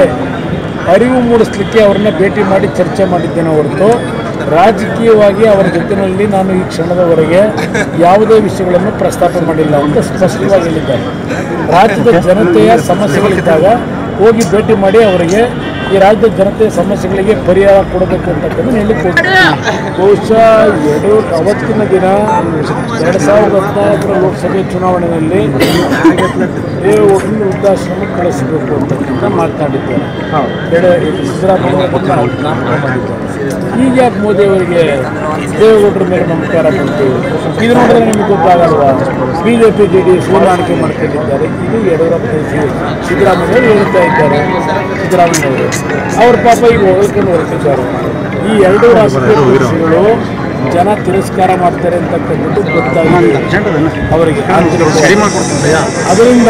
S4: ಅರಿವು ಮೂಡಿಸ್ಲಿಕ್ಕೆ ಅವರನ್ನ ಭೇಟಿ ಮಾಡಿ ಚರ್ಚೆ ಮಾಡಿದ್ದೇನೆ ಹೊರತು, ರಾಜಕೀಯವಾಗಿ ಅವರ ಜೊತೆಯಲ್ಲಿ ನಾನು ಈ ಕ್ಷಣದವರೆಗೆ ಯಾವುದೇ ವಿಷಯಗಳನ್ನು ಪ್ರಸ್ತಾಪ ಮಾಡಿಲ್ಲ ಅಂತ ಸ್ಪಷ್ಟವಾಗಿ ಹೇಳಿದ್ದಾರೆ. ರಾಜ್ಯದ ಜನತೆಯ ಸಮಸ್ಯೆಗಳಿದ್ದಾಗ ಹೋಗಿ ಭೇಟಿ ಮಾಡಿ ಅವರಿಗೆ ಈ ರಾಜ್ಯದ ಜನತೆಯ ಸಮಸ್ಯೆಗಳಿಗೆ ಪರಿಹಾರ ಕೊಡಬೇಕು ಅಂತಕ್ಕಂಥ ಹೇಳಿಕೊಡ್ತೀನಿ ಬಹುಶಃ ಎರಡು, ಅವತ್ತಿನ ದಿನ ಎರಡು ಸಾವಿರದ ಹದಿನಾಲ್ಕರ ಲೋಕಸಭೆ ಚುನಾವಣೆಯಲ್ಲಿ ವೃದ್ಧಾಶ್ರಮಕ್ಕೆ ಕಳಿಸಬೇಕು ಅಂತಕ್ಕಂಥ ಮಾತನಾಡಿದ್ದಾರೆ ಈಗ ಯಾಕೆ ಮೋದಿ ಅವರಿಗೆ ದೇವೇಗೌಡರ ಮೇಲೆ ನಮಸ್ಕಾರ ಬಂತು ಇದು ನೋಡಿದ್ರೆ ನಿಮಗೆ ಗೊತ್ತಾಗಲ್ವಾ? B J P J D S ಹೊಂದಾಣಿಕೆ ಮಾಡ್ಕೊಂಡಿದ್ದಾರೆ. ಇದು ಯಡಿಯೂರಪ್ಪ ಸಿದ್ದರಾಮಯ್ಯ ಅವರು ಹೇಳ್ತಾ ಇದ್ದಾರೆ. ಸಿದ್ದರಾಮಯ್ಯ ಅವರು. ಅವ್ರ ಪಾಪ ಈಗ ಹೊಗಳ್ಕೊಂಡು ಹೊರಟಿದ್ದಾರೆ ಈ ಎರಡು ರಾಷ್ಟ್ರಗಳು ಜನ ತಿರಸ್ಕಾರ ಮಾಡ್ತಾರೆ ಅಂತಕ್ಕಂಥದ್ದು ಗೊತ್ತಾಗಿದೆ. ಅವರಿಗೆ ಅದರಿಂದ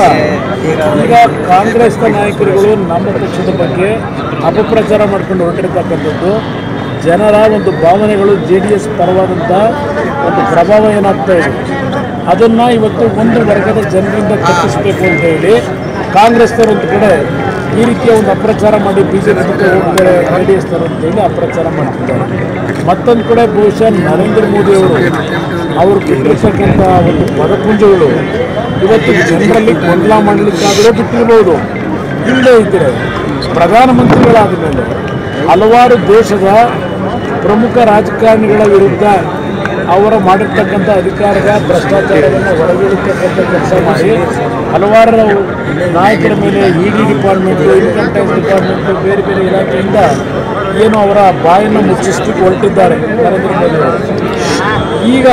S4: ಈಗ ಕಾಂಗ್ರೆಸ್ನ ನಾಯಕರುಗಳು ನಮ್ಮ ಪಕ್ಷದ ಬಗ್ಗೆ ಅಪಪ್ರಚಾರ ಮಾಡ್ಕೊಂಡು ಹೊರಟಿರ್ತಕ್ಕಂಥದ್ದು ಜನರ ಒಂದು ಭಾವನೆಗಳು ಜೆ ಡಿ ಎಸ್ ಪರವಾದಂಥ ಒಂದು ಪ್ರಭಾವ ಏನಾಗ್ತಾ ಇದೆ? ಅದನ್ನು ಇವತ್ತು ಒಂದು ವರ್ಗದ ಜನರಿಂದ ತಪ್ಪಿಸಬೇಕು ಅಂತ ಹೇಳಿ ಕಾಂಗ್ರೆಸ್ನವರು ಒಂದು ಕಡೆ ಈ ರೀತಿಯ ಒಂದು ಅಪ್ರಚಾರ ಮಾಡಿ ಬಿ ಜೆ ಪಿ ಜೊತೆ ಹೋಗ್ತಾರೆ, ಜೆ ಡಿ ಎಸ್ನವರು ಅಂತ ಹೇಳಿ ಅಪ್ರಚಾರ ಮಾಡ್ತಿದ್ದಾರೆ. ಮತ್ತೊಂದು ಕಡೆ ಬಹುಶಃ ನರೇಂದ್ರ ಮೋದಿಯವರು ಅವರು ಬಿಟ್ಟಿರ್ತಕ್ಕಂಥ ಒಂದು ಪದಪುಂಜಗಳು ಇವತ್ತು ಜನರಲ್ಲಿ ಗೊಂದಲ ಮಾಡಲಿಕ್ಕಾಗಲೇ ಬಿಟ್ಟಿರ್ಬೋದು. ಇಲ್ಲದೇ ಇದ್ದರೆ ಪ್ರಧಾನಮಂತ್ರಿಗಳಾದ ಮೇಲೆ ಹಲವಾರು ದೇಶದ ಪ್ರಮುಖ ರಾಜಕಾರಣಿಗಳ ವಿರುದ್ಧ ಅವರು ಮಾಡಿರ್ತಕ್ಕಂಥ ಅಧಿಕಾರದ ಭ್ರಷ್ಟಾಚಾರವನ್ನು ಹೊರಗಿಡತಕ್ಕಂಥ ಕೆಲಸ ಮಾಡಿ ಹಲವಾರು ನಾಯಕರ ಮೇಲೆ E D department income tax department ಬೇರೆ ಬೇರೆ ಇಲಾಖೆಯಿಂದ ಏನು ಅವರ ಬಾಯನ್ನು ಮುಚ್ಚಿಸ್ಲಿಕ್ಕೆ ಹೊರಟಿದ್ದಾರೆ ನರೇಂದ್ರ ಮೋದಿ ಈಗ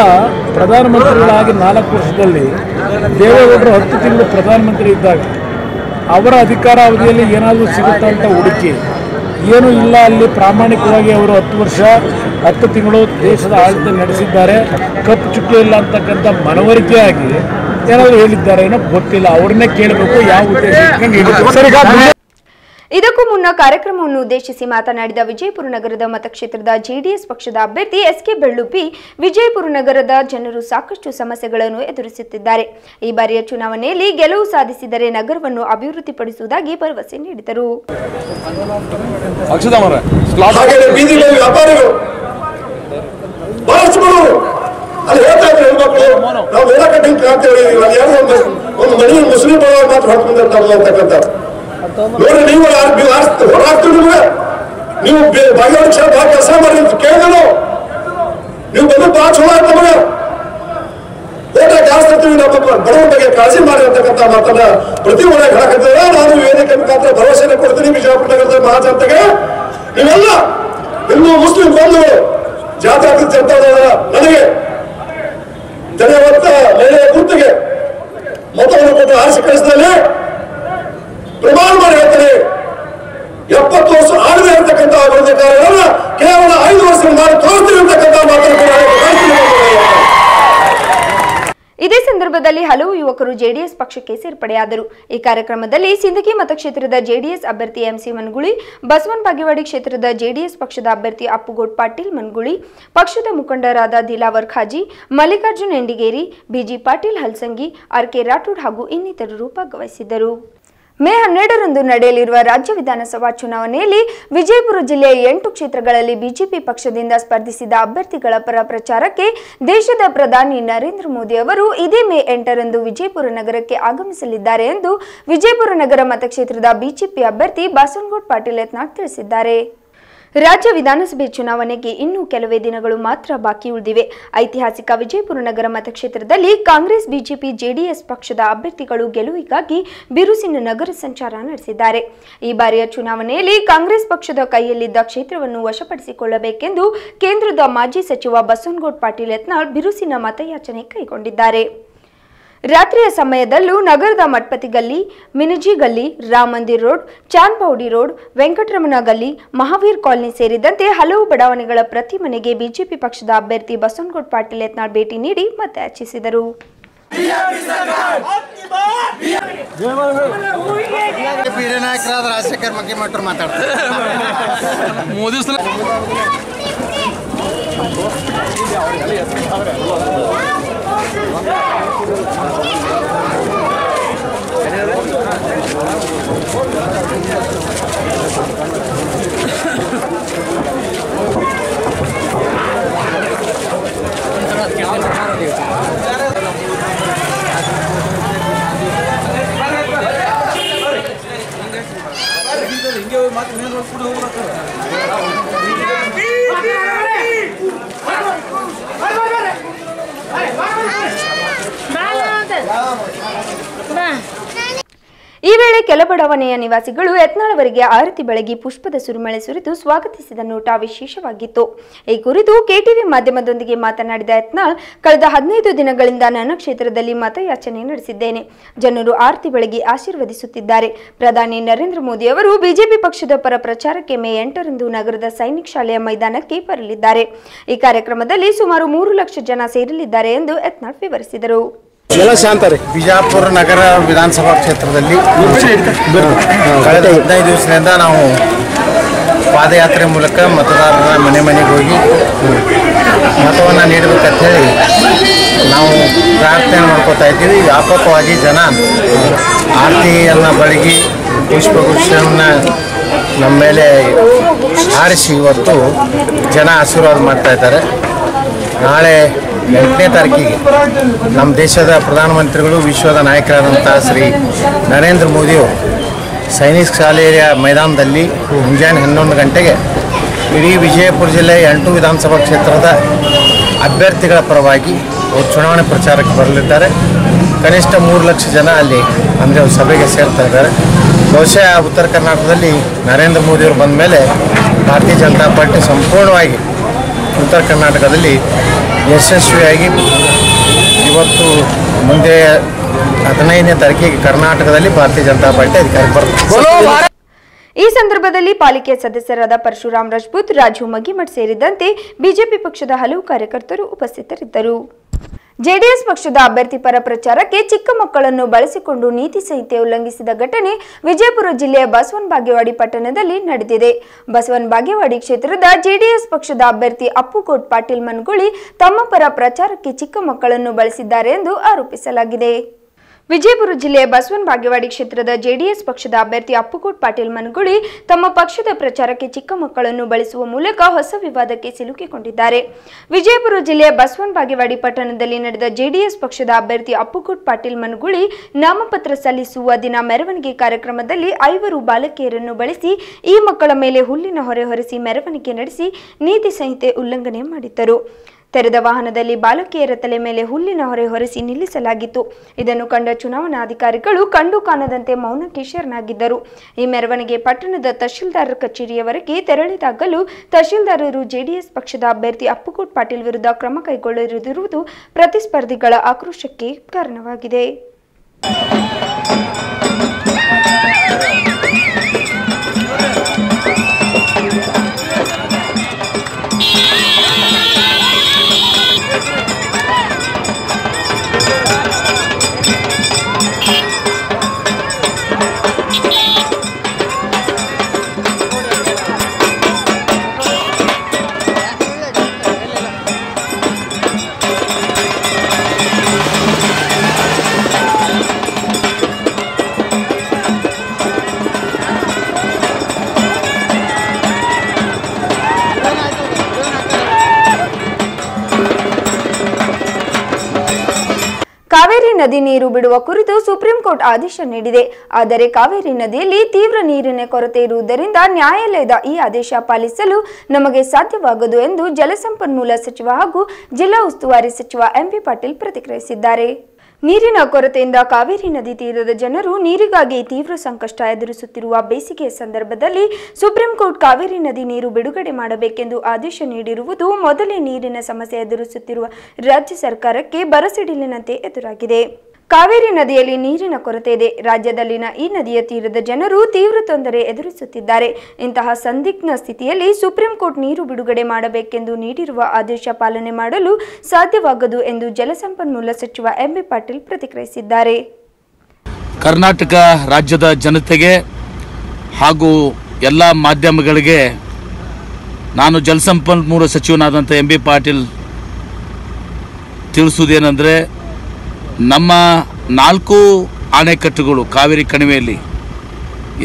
S4: ಪ್ರಧಾನಮಂತ್ರಿಗಳಾಗಿ ನಾಲ್ಕು ವರ್ಷದಲ್ಲಿ ದೇವೇಗೌಡರು ಹತ್ತು ತಿಂಗಳು ಪ್ರಧಾನಮಂತ್ರಿ ಇದ್ದಾಗ ಅವರ ಅಧಿಕಾರಾವಧಿಯಲ್ಲಿ ಏನಾದರೂ ಸಿಗುತ್ತಾ ಅಂತ ಹುಡುಕಿ ಏನೂ ಇಲ್ಲ ಅಲ್ಲಿ ಪ್ರಾಮಾಣಿಕವಾಗಿ ಅವರು ಹತ್ತು ವರ್ಷ ಹತ್ತು ತಿಂಗಳು ದೇಶದ ಆಡಳಿತ ನಡೆಸಿದ್ದಾರೆ. ಕಪ್ಪು ಚುಕ್ಕೆ ಇಲ್ಲ ಅಂತಕ್ಕಂಥ ಮನವರಿಕೆಯಾಗಿ ಏನಾದರೂ ಹೇಳಿದ್ದಾರೆ ಏನೋ ಗೊತ್ತಿಲ್ಲ. ಅವ್ರನ್ನೇ ಕೇಳಬೇಕು ಯಾವ ಉದ್ದೇಶ ಇಟ್ಕೊಂಡು ಹೇಳಿದ್ದಾರೆ. ಸರ್, ಈಗ
S1: ಇದಕ್ಕೂ ಮುನ್ನ ಕಾರ್ಯಕ್ರಮವನ್ನು ಉದ್ದೇಶಿಸಿ ಮಾತನಾಡಿದ ವಿಜಯಪುರ ನಗರದ ಮತಕ್ಷೇತ್ರದ ಜೆಡಿಎಸ್ ಪಕ್ಷದ ಅಭ್ಯರ್ಥಿ ಎಸ್ಕೆ ಬೆಳ್ಳುಪ್ಪಿ ವಿಜಯಪುರ ನಗರದ ಜನರು ಸಾಕಷ್ಟು ಸಮಸ್ಯೆಗಳನ್ನು ಎದುರಿಸುತ್ತಿದ್ದಾರೆ. ಈ ಬಾರಿಯ ಚುನಾವಣೆಯಲ್ಲಿ ಗೆಲುವು ಸಾಧಿಸಿದರೆ ನಗರವನ್ನು ಅಭಿವೃದ್ಧಿಪಡಿಸುವುದಾಗಿ ಭರವಸೆ ನೀಡಿದರು.
S8: ಒಂದು ಮುಸ್ಲಿಂ ಮಾತ್ರ ನೋಡಿ, ನೀವು ಹೊರಾಗ್ತೀವಿ ನಿಮ್ಗೆ ನೀವು ಬಾಗಿಲು ಕ್ಷಣ ಭಾಳ ಕೆಲಸ ಮಾಡಿ ಅಂತ ಕೇಳಿದ್ರು. ನೀವು ಬಂದು ಭಾಳ ಚಲೋ ಆಯ್ತು ನಮಗೆ ಓಟ ಜಾಸ್ತಿ ಇರ್ತೀವಿ ನಮ್ಮ ಬಡವರ ಬಗ್ಗೆ ಕಾಳಜಿ ಮಾಡಿ ಅಂತಕ್ಕಂಥ ಮಾತನ್ನ ಪ್ರತಿ ಒಳ್ಳೆ ಹೇಳಕತ್ತಿದ್ರೆ ನಾನು ವೇದಿಕೆ ಮುಖಾಂತರ ಭರವಸೆಯನ್ನು ಕೊಡ್ತೀನಿ ಬಿಜಾಪುರ ನಗರದ ಮಹಾಜನತೆಗೆ. ನೀವೆಲ್ಲ ಹಿಂದೂ, ಮುಸ್ಲಿಂ ಬಂಧುಗಳು ಜಾತ್ಯಾತೀತ ಜನತಾದಳ ನನಗೆ ಧನ್ಯವಾದ ಮಹಿಳೆಯ ಗುರುತಿಗೆ ಮತವನ್ನು ಕೊಟ್ಟು ಆರಿಸಿ ಕಳಿಸಿದಲ್ಲಿ ಪ್ರಮಾಣ ಮಾಡಿ ಹೇಳ್ತಾರೆ ಎಪ್ಪತ್ತು ವರ್ಷ ಆಳ್ವೆ ಇರತಕ್ಕಂಥ ಕಾರ್ಯಗಳನ್ನ ಕೇವಲ ಐದು ವರ್ಷ ಮಾಡಿ ಮಾತನ್ನು
S1: ಇದೇ ಸಂದರ್ಭದಲ್ಲಿ ಹಲವು ಯುವಕರು ಜೆಡಿಎಸ್ ಪಕ್ಷಕ್ಕೆ ಸೇರ್ಪಡೆಯಾದರು. ಈ ಕಾರ್ಯಕ್ರಮದಲ್ಲಿ ಸಿಂದಗಿ ಮತಕ್ಷೇತ್ರದ ಜೆಡಿಎಸ್ ಅಭ್ಯರ್ಥಿ ಎಂಸಿ ಮನ್ಗುಳಿ, ಬಸವನ್ ಬಾಗೇವಾಡಿ ಕ್ಷೇತ್ರದ ಜೆಡಿಎಸ್ ಪಕ್ಷದ ಅಭ್ಯರ್ಥಿ ಅಪ್ಪುಗೋಡ್ ಪಾಟೀಲ್ ಮನ್ಗುಳಿ, ಪಕ್ಷದ ಮುಖಂಡರಾದ Dilawar Khazi, Mallikarjun Yendigeri B G Patil Halsangi, R K Rathod ಹಾಗೂ ಇನ್ನಿತರರು ಭಾಗವಹಿಸಿದ್ದರು. ಮೇ ಹನ್ನೆರಡರಂದು ನಡೆಯಲಿರುವ ರಾಜ್ಯ ವಿಧಾನಸಭಾ ಚುನಾವಣೆಯಲ್ಲಿ ವಿಜಯಪುರ ಜಿಲ್ಲೆಯ ಎಂಟು ಕ್ಷೇತ್ರಗಳಲ್ಲಿ ಬಿಜೆಪಿ ಪಕ್ಷದಿಂದ ಸ್ಪರ್ಧಿಸಿದ ಅಭ್ಯರ್ಥಿಗಳ ಪರ ಪ್ರಚಾರಕ್ಕೆ ದೇಶದ ಪ್ರಧಾನಿ ನರೇಂದ್ರ ಮೋದಿ ಅವರು ಇದೇ ಮೇ ಎಂಟರಂದು ವಿಜಯಪುರ ನಗರಕ್ಕೆ ಆಗಮಿಸಲಿದ್ದಾರೆ ಎಂದು ವಿಜಯಪುರ ನಗರ ಮತಕ್ಷೇತ್ರದ ಬಿಜೆಪಿ ಅಭ್ಯರ್ಥಿ ಬಾಸನಗೌಡ್ ಪಾಟೀಲ್ ಯತ್ನಾಳ್ ತಿಳಿಸಿದ್ದಾರೆ. ರಾಜ್ಯ ವಿಧಾನಸಭೆ ಚುನಾವಣೆಗೆ ಇನ್ನೂ ಕೆಲವೇ ದಿನಗಳು ಮಾತ್ರ ಬಾಕಿ ಉಳಿದಿವೆ. ಐತಿಹಾಸಿಕ ವಿಜಯಪುರ ನಗರ ಮತಕ್ಷೇತ್ರದಲ್ಲಿ ಕಾಂಗ್ರೆಸ್, ಬಿಜೆಪಿ, ಜೆಡಿಎಸ್ ಪಕ್ಷದ ಅಭ್ಯರ್ಥಿಗಳು ಗೆಲುವಿಗಾಗಿ ಬಿರುಸಿನ ನಗರ ಸಂಚಾರ ನಡೆಸಿದ್ದಾರೆ. ಈ ಬಾರಿಯ ಚುನಾವಣೆಯಲ್ಲಿ ಕಾಂಗ್ರೆಸ್ ಪಕ್ಷದ ಕೈಯಲ್ಲಿದ್ದ ಕ್ಷೇತ್ರವನ್ನು ವಶಪಡಿಸಿಕೊಳ್ಳಬೇಕೆಂದು ಕೇಂದ್ರದ ಮಾಜಿ ಸಚಿವ ಬಸವನಗೌಡ ಪಾಟೀಲ್ ಯತ್ನಾಳ್ ಬಿರುಸಿನ ಮತಯಾಚನೆ ಕೈಗೊಂಡಿದ್ದಾರೆ. ರಾತ್ರಿಯ ಸಮಯದಲ್ಲೂ ನಗರದ ಮಟ್ಪತಿ ಗಲ್ಲಿ ಮಿನಜಿ ಗಲ್ಲಿ ರಾಮ್ ಮಂದಿರ್ ರೋಡ್ ಚಾನ್ಪೌಡಿ ರೋಡ್ ವೆಂಕಟರಮಣ ಗಲ್ಲಿ ಮಹಾವೀರ್ ಕಾಲನಿ ಸೇರಿದಂತೆ ಹಲವು ಬಡಾವಣೆಗಳ ಪ್ರತಿ ಮನೆಗೆ ಬಿಜೆಪಿ ಪಕ್ಷದ ಅಭ್ಯರ್ಥಿ ಬಸವನಗೌಡ ಪಾಟೀಲ್ ಯತ್ನಾಳ್ ಭೇಟಿ ನೀಡಿ ಮತಯಾಚಿಸಿದರು
S2: ರಾಜಶೇಖರ್ ಬಗ್ಗೆ ಮಾತಾಡ್ತಾರೆ.
S3: ಮೋದಿ ಸಲ
S1: Thank you. ಬಡಾವಣೆಯ ನಿವಾಸಿಗಳು ಯತ್ನಾಳವರಿಗೆ ಆರತಿ ಬೆಳಗಿ ಪುಷ್ಪದ ಸುರಿಮಳೆ ಸುರಿದು ಸ್ವಾಗತಿಸಿದ ನೋಟ ವಿಶೇಷವಾಗಿತ್ತು. ಈ ಕುರಿತು ಕೆಟಿವಿ ಮಾಧ್ಯಮದೊಂದಿಗೆ ಮಾತನಾಡಿದ ಯತ್ನಾಳ್, ಕಳೆದ ಹದಿನೈದು ದಿನಗಳಿಂದ ನನ್ನ ಕ್ಷೇತ್ರದಲ್ಲಿ ಮತಯಾಚನೆ ನಡೆಸಿದ್ದೇನೆ. ಜನರು ಆರತಿ ಬೆಳಗಿ ಆಶೀರ್ವದಿಸುತ್ತಿದ್ದಾರೆ. ಪ್ರಧಾನಿ ನರೇಂದ್ರ ಮೋದಿ ಅವರು ಬಿಜೆಪಿ ಪಕ್ಷದ ಪರ ಪ್ರಚಾರಕ್ಕೆ ಮೇ ಎಂಟರಂದು ನಗರದ ಸೈನಿಕ್ ಶಾಲೆಯ ಮೈದಾನಕ್ಕೆ ಬರಲಿದ್ದಾರೆ ಈ ಕಾರ್ಯಕ್ರಮದಲ್ಲಿ ಸುಮಾರು ಮೂರು ಲಕ್ಷ ಜನ ಸೇರಲಿದ್ದಾರೆ ಎಂದು ಯತ್ನಾಳ್ ವಿವರಿಸಿದರು.
S2: ಎಲ್ಲ ಶಾಂತ ರೀ.
S9: ಬಿಜಾಪುರ ನಗರ ವಿಧಾನಸಭಾ ಕ್ಷೇತ್ರದಲ್ಲಿ ಕಳೆದ ಹದಿನೈದು ದಿವಸದಿಂದ ನಾವು ಪಾದಯಾತ್ರೆ ಮೂಲಕ ಮತದಾರರ ಮನೆ ಮನೆಗೆ ಹೋಗಿ ಮತವನ್ನು ನೀಡಬೇಕಂತ ಹೇಳಿ ನಾವು ಪ್ರಾರ್ಥನೆ ಮಾಡ್ಕೋತಾ ಇದ್ದೀವಿ. ವ್ಯಾಪಕವಾಗಿ ಜನ ಆರತಿಯನ್ನು ಬಳಗಿ ಪುಷ್ಪಗುಚ್ಛವನ್ನು ನಮ್ಮ ಮೇಲೆ ಆರಿಸಿ ಇವತ್ತು ಜನ ಆಶೀರ್ವಾದ ಮಾಡ್ತಾಯಿದ್ದಾರೆ ನಾಳೆ ಎಂಟನೇ ತಾರೀಕಿಗೆ ನಮ್ಮ ದೇಶದ ಪ್ರಧಾನಮಂತ್ರಿಗಳು, ವಿಶ್ವದ ನಾಯಕರಾದಂಥ ಶ್ರೀ ನರೇಂದ್ರ ಮೋದಿಯವರು ಸೈನಿಕ್ ಶಾಲೆಯ ಮೈದಾನದಲ್ಲಿ ಮುಂಜಾನೆ ಹನ್ನೊಂದು ಗಂಟೆಗೆ ಇಡೀ ವಿಜಯಪುರ ಜಿಲ್ಲೆ ಎಂಟು ವಿಧಾನಸಭಾ ಕ್ಷೇತ್ರದ ಅಭ್ಯರ್ಥಿಗಳ ಪರವಾಗಿ ಅವರು ಚುನಾವಣೆ ಪ್ರಚಾರಕ್ಕೆ ಬರಲಿದ್ದಾರೆ. ಕನಿಷ್ಠ ಮೂರು ಲಕ್ಷ ಜನ ಅಲ್ಲಿ ಅಂದರೆ ಸಭೆಗೆ ಸೇರ್ತಾ ಇದ್ದಾರೆ. ಬಹುಶಃ ಉತ್ತರ ಕರ್ನಾಟಕದಲ್ಲಿ ನರೇಂದ್ರ ಮೋದಿಯವರು ಬಂದ ಮೇಲೆ ಭಾರತೀಯ ಜನತಾ ಪಾರ್ಟಿ ಸಂಪೂರ್ಣವಾಗಿ ಉತ್ತರ ಕರ್ನಾಟಕದಲ್ಲಿ ಯಶಸ್ವಿಯಾಗಿ ಇವತ್ತು ಮುಂದೆ ಹದಿನೈದನೇ ತಾರೀಕಿಗೆ ಕರ್ನಾಟಕದಲ್ಲಿ ಭಾರತೀಯ ಜನತಾ ಪಾರ್ಟಿ ಅಧಿಕಾರಕ್ಕೆ ಬರ್ತದೆ.
S1: ಈ ಸಂದರ್ಭದಲ್ಲಿ ಪಾಲಿಕೆ ಸದಸ್ಯರಾದ ಪರಶುರಾಮ್ ರಜಪೂತ್ ರಾಜು ಮಗಿಮಠ್ ಸೇರಿದಂತೆ ಬಿಜೆಪಿ ಪಕ್ಷದ ಹಲವು ಕಾರ್ಯಕರ್ತರು ಉಪಸ್ಥಿತರಿದ್ದರು. ಜೆಡಿಎಸ್ ಪಕ್ಷದ ಅಭ್ಯರ್ಥಿ ಪರ ಪ್ರಚಾರಕ್ಕೆ ಚಿಕ್ಕ ಮಕ್ಕಳನ್ನು ಬಳಸಿಕೊಂಡು ನೀತಿ ಸಂಹಿತೆ ಉಲ್ಲಂಘಿಸಿದ ಘಟನೆ ವಿಜಯಪುರ ಜಿಲ್ಲೆಯ ಬಸವನ್ ಬಾಗೇವಾಡಿ ಪಟ್ಟಣದಲ್ಲಿ ನಡೆದಿದೆ. ಬಸವನ್ ಬಾಗೇವಾಡಿ ಕ್ಷೇತ್ರದ ಜೆಡಿಎಸ್ ಪಕ್ಷದ ಅಭ್ಯರ್ಥಿ ಅಪ್ಪುಕೋಟ್ ಪಾಟೀಲ್ ಮನ್ಗುಳಿ ತಮ್ಮ ಪರ ಪ್ರಚಾರಕ್ಕೆ ಚಿಕ್ಕ ಮಕ್ಕಳನ್ನು ಬಳಸಿದ್ದಾರೆ ಎಂದು ಆರೋಪಿಸಲಾಗಿದೆ. ವಿಜಯಪುರ ಜಿಲ್ಲೆಯ ಬಸವನ್ ಬಾಗೇವಾಡಿ ಕ್ಷೇತ್ರದ ಜೆಡಿಎಸ್ ಪಕ್ಷದ ಅಭ್ಯರ್ಥಿ ಅಪ್ಪುಕೋಟ್ ಪಾಟೀಲ್ ಮನಗುಳಿ ತಮ್ಮ ಪಕ್ಷದ ಪ್ರಚಾರಕ್ಕೆ ಚಿಕ್ಕ ಮಕ್ಕಳನ್ನು ಬಳಸುವ ಮೂಲಕ ಹೊಸ ವಿವಾದಕ್ಕೆ ಸಿಲುಕಿಕೊಂಡಿದ್ದಾರೆ. ವಿಜಯಪುರ ಜಿಲ್ಲೆಯ ಬಸವನ್ ಬಾಗೇವಾಡಿ ಪಟ್ಟಣದಲ್ಲಿ ನಡೆದ ಜೆಡಿಎಸ್ ಪಕ್ಷದ ಅಭ್ಯರ್ಥಿ ಅಪ್ಪುಕೋಟ್ ಪಾಟೀಲ್ ಮನಗುಳಿ ನಾಮಪತ್ರ ಸಲ್ಲಿಸುವ ದಿನ ಮೆರವಣಿಗೆ ಕಾರ್ಯಕ್ರಮದಲ್ಲಿ ಐವರು ಬಾಲಕಿಯರನ್ನು ಬಳಸಿ ಈ ಮಕ್ಕಳ ಮೇಲೆ ಹುಲ್ಲಿನ ಹೊರೆ ಹೊರಿಸಿ ಮೆರವಣಿಗೆ ನಡೆಸಿ ನೀತಿ ಸಂಹಿತೆ ಉಲ್ಲಂಘನೆ ಮಾಡಿದ್ದರು. ತೆರೆದ ವಾಹನದಲ್ಲಿ ಬಾಲಕಿಯರ ತಲೆ ಮೇಲೆ ಹುಲ್ಲಿನ ಹೊರೆ ಹೊರಿಸಿ ನಿಲ್ಲಿಸಲಾಗಿತ್ತು. ಇದನ್ನು ಕಂಡ ಚುನಾವಣಾಧಿಕಾರಿಗಳು ಕಂಡು ಕಾಣದಂತೆ ಮೌನಕ್ಕೆ ಶರಣಾಗಿದ್ದರು ಈ ಮೆರವಣಿಗೆ ಪಟ್ಟಣದ ತಹಶೀಲ್ದಾರ್ ಕಚೇರಿಯವರೆಗೆ ತೆರಳಿದಾಗಲೂ ತಹಶೀಲ್ದಾರರು ಜೆಡಿಎಸ್ ಪಕ್ಷದ ಅಭ್ಯರ್ಥಿ ಅಪ್ಪುಕೋಟ್ ಪಾಟೀಲ್ ವಿರುದ್ಧ ಕ್ರಮ ಕೈಗೊಳ್ಳದಿರುವುದು ಪ್ರತಿಸ್ಪರ್ಧಿಗಳ ಆಕ್ರೋಶಕ್ಕೆ ಕಾರಣವಾಗಿದೆ. ನೀರು ಬಿಡುವ ಕುರಿತು ಸುಪ್ರೀಂ ಕೋರ್ಟ್ ಆದೇಶ ನೀಡಿದೆ. ಆದರೆ ಕಾವೇರಿ ನದಿಯಲ್ಲಿ ತೀವ್ರ ನೀರಿನ ಕೊರತೆ ಇರುವುದರಿಂದ ನ್ಯಾಯಾಲಯದ ಈ ಆದೇಶ ಪಾಲಿಸಲು ನಮಗೆ ಸಾಧ್ಯವಾಗದು ಎಂದು ಜಲಸಂಪನ್ಮೂಲ ಸಚಿವ ಹಾಗೂ ಜಿಲ್ಲಾ ಉಸ್ತುವಾರಿ ಸಚಿವ ಎಂಪಿ ಪಾಟೀಲ್ ಪ್ರತಿಕ್ರಿಯಿಸಿದ್ದಾರೆ. ನೀರಿನ ಕೊರತೆಯಿಂದ ಕಾವೇರಿ ನದಿ ತೀರದ ಜನರು ನೀರಿಗಾಗಿ ತೀವ್ರ ಸಂಕಷ್ಟ ಎದುರಿಸುತ್ತಿರುವ ಬೇಸಿಗೆಯ ಸಂದರ್ಭದಲ್ಲಿ ಸುಪ್ರೀಂ ಕೋರ್ಟ್ ಕಾವೇರಿ ನದಿ ನೀರು ಬಿಡುಗಡೆ ಮಾಡಬೇಕೆಂದು ಆದೇಶ ನೀಡಿರುವುದು ಮೊದಲೇ ನೀರಿನ ಸಮಸ್ಯೆ ಎದುರಿಸುತ್ತಿರುವ ರಾಜ್ಯ ಸರ್ಕಾರಕ್ಕೆ ಬರಸಿಡಿಲಿನಂತೆ ಎದುರಾಗಿದೆ. ಕಾವೇರಿ ನದಿಯಲ್ಲಿ ನೀರಿನ ಕೊರತೆ ಇದೆ. ರಾಜ್ಯದಲ್ಲಿನ ಈ ನದಿಯ ತೀರದ ಜನರು ತೀವ್ರ ತೊಂದರೆ ಎದುರಿಸುತ್ತಿದ್ದಾರೆ. ಇಂತಹ ಸಂದಿಗ್ಧ ಸ್ಥಿತಿಯಲ್ಲಿ ಸುಪ್ರೀಂ ಕೋರ್ಟ್ ನೀರು ಬಿಡುಗಡೆ ಮಾಡಬೇಕೆಂದು ನೀಡಿರುವ ಆದೇಶ ಪಾಲನೆ ಮಾಡಲು ಸಾಧ್ಯವಾಗದು ಎಂದು ಜಲಸಂಪನ್ಮೂಲ ಸಚಿವ ಎಂಬಿ ಪಾಟೀಲ್ ಪ್ರತಿಕ್ರಿಯಿಸಿದ್ದಾರೆ.
S3: ಕರ್ನಾಟಕ ರಾಜ್ಯದ ಜನತೆಗೆ ಹಾಗೂ ಎಲ್ಲ ಮಾಧ್ಯಮಗಳಿಗೆ ನಾನು ಜಲಸಂಪನ್ಮೂಲ ಸಚಿವನಾದಂಥ ಎಂ ಬಿ ಪಾಟೀಲ್ ತಿಳಿಸುವುದೇನೆಂದರೆ ನಮ್ಮ ನಾಲ್ಕು ಅಣೆಕಟ್ಟುಗಳು ಕಾವೇರಿ ಕಣಿವೆಯಲ್ಲಿ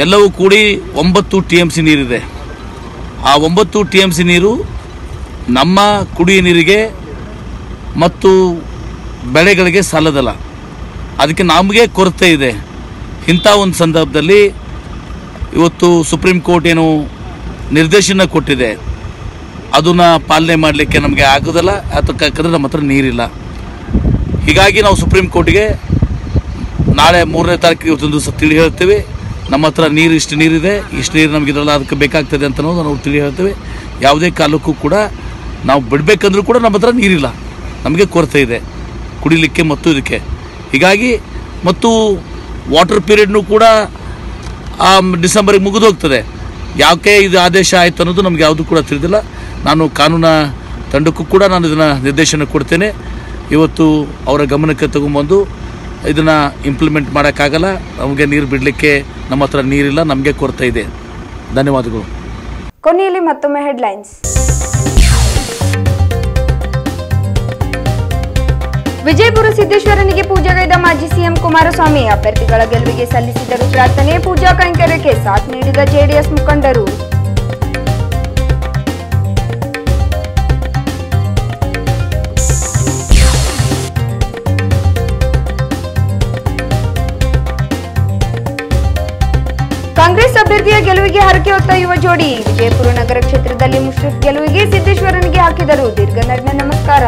S3: ಎಲ್ಲವೂ ಕೂಡಿ ಒಂಬತ್ತು ಟಿ ಎಂ ಸಿ ನೀರಿದೆ. ಆ ಒಂಬತ್ತು ಟಿ ಎಂ ಸಿ ನೀರು ನಮ್ಮ ಕುಡಿಯ ನೀರಿಗೆ ಮತ್ತು ಬೆಳೆಗಳಿಗೆ ಸಾಲದಲ್ಲ. ಅದಕ್ಕೆ ನಮಗೆ ಕೊರತೆ ಇದೆ. ಇಂಥ ಒಂದು ಸಂದರ್ಭದಲ್ಲಿ ಇವತ್ತು ಸುಪ್ರೀಂ ಕೋರ್ಟ್ ಏನು ನಿರ್ದೇಶನ ಕೊಟ್ಟಿದೆ. ಅದನ್ನು ಪಾಲನೆ ಮಾಡಲಿಕ್ಕೆ ನಮಗೆ ಆಗೋದಲ್ಲ ಅದಕ್ಕೆ ನಮ್ಮ ಹತ್ರ ನೀರಿಲ್ಲ. ಹೀಗಾಗಿ ನಾವು ಸುಪ್ರೀಂ ಕೋರ್ಟ್ಗೆ ನಾಳೆ ಮೂರನೇ ತಾರೀಕಿಗೆ ಇವತ್ತೊಂದು ದಿವಸ ತಿಳಿ ಹೇಳ್ತೀವಿ ನಮ್ಮ ಹತ್ರ ನೀರು ಇಷ್ಟು ನೀರಿದೆ, ಇಷ್ಟು ನೀರು ನಮಗೆ ಇದರಲ್ಲ ಅದಕ್ಕೆ ಬೇಕಾಗ್ತದೆ ಅಂತ ನಾವು ತಿಳಿ ಹೇಳ್ತೇವೆ ಯಾವುದೇ ಕಾಲಕ್ಕೂ ಕೂಡ ನಾವು ಬಿಡಬೇಕಂದ್ರೂ ಕೂಡ ನಮ್ಮ ಹತ್ರ ನೀರಿಲ್ಲ. ನಮಗೆ ಕೊರತೆ ಇದೆ. ಕುಡಿಲಿಕ್ಕೆ ಮತ್ತು ಇದಕ್ಕೆ. ಹೀಗಾಗಿ ಮತ್ತು ವಾಟರ್ ಪೀರಿಯಡ್ನು ಕೂಡ ಡಿಸೆಂಬರಿಗೆ ಮುಗಿದು ಹೋಗ್ತದೆ. ಯಾಕೆ ಇದು ಆದೇಶ ಆಯಿತು ಅನ್ನೋದು ನಮ್ಗೆ ಯಾವುದು ಕೂಡ ತಿಳಿದಿಲ್ಲ. ನಾನು ಕಾನೂನ ತಂಡಕ್ಕೂ ಕೂಡ ನಾನು ಇದನ್ನು ನಿರ್ದೇಶನ ಕೊಡ್ತೇನೆ. ಇವತ್ತು ಅವರ ಗಮನಕ್ಕೆ ತಗೊಂಬಂದು ಇದನ್ನು ಇಂಪ್ಲಿಮೆಂಟ್ ಮಾಡೋಕ್ಕಾಗಲ್ಲ. ನಮಗೆ ನೀರು ಬಿಡಲಿಕ್ಕೆ ನಮ್ಮ ಹತ್ರ ನೀರಿಲ್ಲ, ನಮಗೆ ಕೊರತೆ ಇದೆ. ಧನ್ಯವಾದಗಳು.
S1: ಕೊನೆಯಲ್ಲಿ ಮತ್ತೊಮ್ಮೆ ಹೆಡ್ಲೈನ್ಸ್ ವಿಜಯಪುರ ಸಿದ್ದೇಶ್ವರನಿಗೆ ಪೂಜೆಗೈದ ಮಾಜಿ ಸಿಎಂ ಕುಮಾರಸ್ವಾಮಿ, ಅಭ್ಯರ್ಥಿಗಳ ಗೆಲುವಿಗೆ ಸಲ್ಲಿಸಿದರು ಪ್ರಾರ್ಥನೆ, ಪೂಜಾ ಕೈಂಕರ್ಯಕ್ಕೆ ಸಾಥ್ ನೀಡಿದ ಜೆಡಿಎಸ್ ಮುಖಂಡರು. ಅಭ್ಯರ್ಥಿಯ ಗೆಲುವಿಗೆ ಹರಕೆ ಹೊತ್ತ ಯುವ ಜೋಡಿ. ವಿಜಯಪುರ ನಗರ ಕ್ಷೇತ್ರದಲ್ಲಿ ಮುಷ್ರಫ್ ಗೆಲುವಿಗೆ ಸಿದ್ದೇಶ್ವರನಿಗೆ ಹಾಕಿದರು. ದೀರ್ಘ ನಗ್ನ ನಮಸ್ಕಾರ.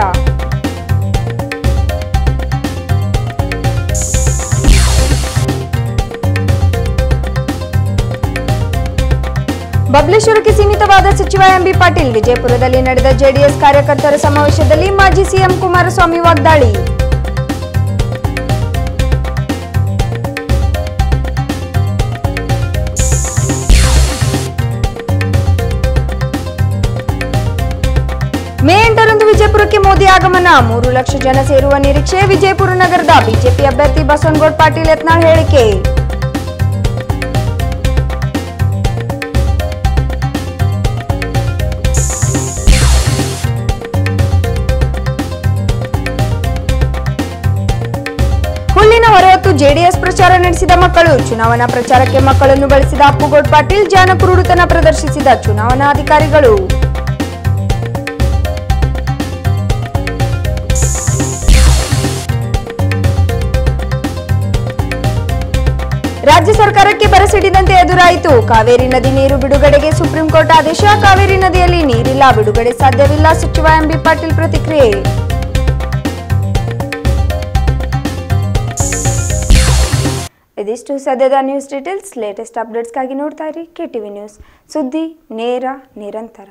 S1: ಬಬ್ಲೇಶ್ವರಕ್ಕೆ ಸೀಮಿತವಾದ ಸಚಿವ ಎಂಬಿ ಪಾಟೀಲ್. ವಿಜಯಪುರದಲ್ಲಿ ನಡೆದ ಜೆಡಿಎಸ್ ಕಾರ್ಯಕರ್ತರ ಸಮಾವೇಶದಲ್ಲಿ ಮಾಜಿ ಸಿಎಂ ಕುಮಾರಸ್ವಾಮಿ ವಾಗ್ದಾಳಿ. ವಿಜಯಪುರಕ್ಕೆ ಮೋದಿ ಆಗಮನ. ಮೂರು ಲಕ್ಷ ಜನ ಸೇರುವ ನಿರೀಕ್ಷೆ ವಿಜಯಪುರ ನಗರದ ಬಿಜೆಪಿ ಅಭ್ಯರ್ಥಿ ಬಸವನಗೌಡ ಪಾಟೀಲ್ ಯತ್ನಾಳ್ ಹೇಳಿಕೆ. ಹುಲ್ಲಿನ ಹೊರಹೊತ್ತು ಜೆಡಿಎಸ್ ಪ್ರಚಾರ ನಡೆಸಿದ ಮಕ್ಕಳು. ಚುನಾವಣಾ ಪ್ರಚಾರಕ್ಕೆ ಮಕ್ಕಳನ್ನು ಬಳಸಿದ ಅಪ್ಪುಗೌಡ್ ಪಾಟೀಲ್ ಜಾನಕುರುಡುತನ ಪ್ರದರ್ಶಿಸಿದ ಚುನಾವಣಾ ರಾಜ್ಯ ಸರ್ಕಾರಕ್ಕೆ ಬರಸಿಡಿದಂತೆ ಎದುರಾಯಿತು. ಕಾವೇರಿ ನದಿ ನೀರು ಬಿಡುಗಡೆಗೆ ಸುಪ್ರೀಂ ಕೋರ್ಟ್ ಆದೇಶ. ಕಾವೇರಿ ನದಿಯಲ್ಲಿ ನೀರಿಲ್ಲ, ಬಿಡುಗಡೆ ಸಾಧ್ಯವಿಲ್ಲ, ಸಚಿವ ಎಂಬಿ ಪಾಟೀಲ್ ಪ್ರತಿಕ್ರಿಯೆ. ಇದಿಷ್ಟು ಸದ್ಯದ ನ್ಯೂಸ್ ಡೀಟೇಲ್ಸ್. ಲೇಟೆಸ್ಟ್ ಅಪ್ಡೇಟ್ಸ್ಗಾಗಿ ನೋಡ್ತಾ ಇರಿ. K TV news. ಸುದ್ದಿ ನೇರ, ನಿರಂತರ.